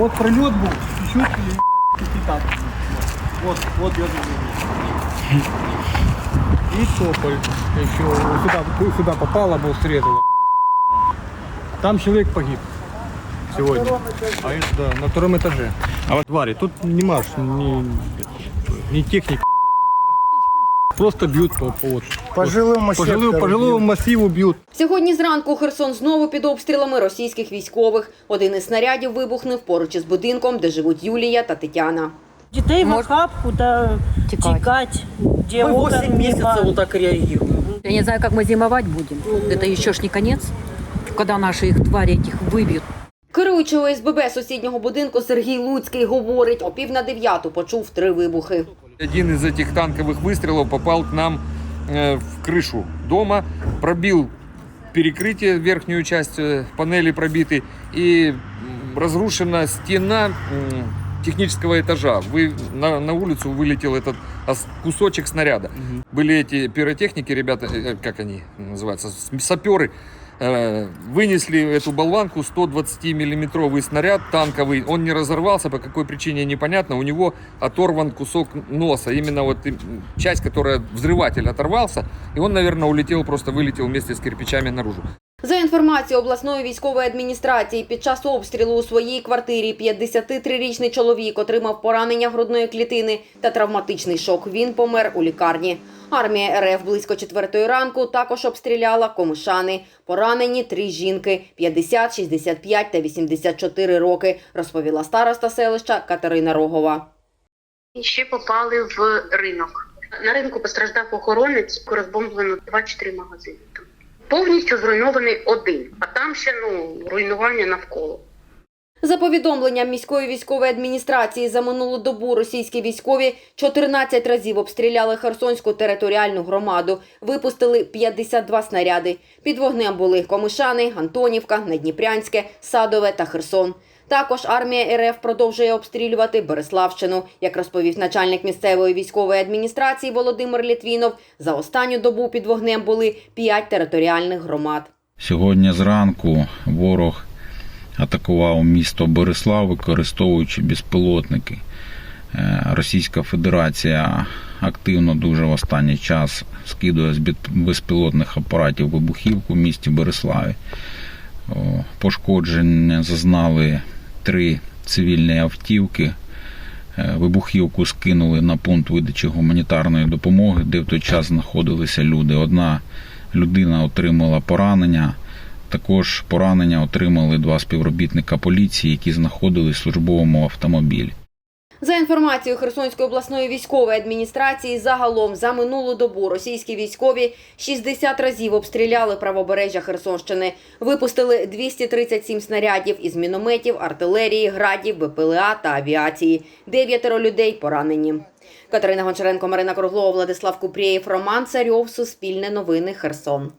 Вот прильот був, чуть-чуть і так. Вот, вот я думаю. И тополь еще сюда, сюда попало, был срезало. Там человек погиб сегодня. А это, да, на втором этаже. А вот твари, тут не маш, ни, ни техники. Просто бьют по, по, вот, По жилому по, жилу- сектору по жилому б'ють. массиву бьют. Сьогодні зранку Херсон знову під обстрілами російських військових. Один із снарядів вибухнув поруч із будинком, де живуть Юлія та Тетяна. Дітей в охапку та тікати, де Мы 8 окон месяцев нема. вот так реагируем. Я не знаю, как мы зимовать будем. Это еще ж не конец, когда наши их твари этих выбьют. Керуючий ОСББ сусіднього будинку Сергій Луцький говорить, о пів на дев'яту почув три вибухи. Один из этих танковых выстрелов попал к нам э, в крышу дома, пробил перекрытие, верхнюю часть э, панели пробиты, и м, разрушена стена м, технического этажа. Вы, на, на улицу вылетел этот ос- кусочек снаряда. Были эти пиротехники, ребята, э, как они называются, с- саперы, э, вынесли эту болванку 120-миллиметровый снаряд танковый. Он не разорвался, по какой причине непонятно. У него оторван кусок носа. Именно вот им, часть, которая взрыватель оторвался. И он, наверное, улетел, просто вылетел вместе с кирпичами наружу. За інформацією обласної військової адміністрації, під час обстрілу у своїй квартирі 53-річний чоловік отримав поранення грудної клітини та травматичний шок. Він помер у лікарні. Армія РФ близько четвертої ранку також обстріляла комишани. Поранені три жінки 50, 65 та 84 роки, розповіла староста селища Катерина Рогова. Ще попали в ринок. На ринку постраждав охоронець, розбомблено 2-4 магазини. Повністю зруйнований один, а там ще ну руйнування навколо. За повідомленням міської військової адміністрації за минулу добу російські військові 14 разів обстріляли Херсонську територіальну громаду, випустили 52 снаряди. Під вогнем були Комишани, Антонівка, Надніпрянське, Садове та Херсон. Також армія РФ продовжує обстрілювати Береславщину. Як розповів начальник місцевої військової адміністрації Володимир Літвінов, за останню добу під вогнем були 5 територіальних громад. Сьогодні зранку ворог атакував місто Борислав, використовуючи безпілотники. Е, Російська Федерація активно дуже в останній час скидує з безпілотних апаратів вибухівку в місті Бориславі. Пошкодження зазнали три цивільні автівки. Е, Вибухівку скинули на пункт видачі гуманітарної допомоги, де в той час знаходилися люди. Одна людина отримала поранення. Також поранення отримали два співробітника поліції, які знаходились в службовому автомобілі. За інформацією Херсонської обласної військової адміністрації, загалом за минулу добу російські військові 60 разів обстріляли правобережжя Херсонщини, випустили 237 снарядів із мінометів, артилерії, градів, БПЛА та авіації. Дев'ятеро людей поранені. Катерина Гончаренко, Марина Круглова, Владислав Купрієв, Роман Царьов, Суспільне новини, Херсон.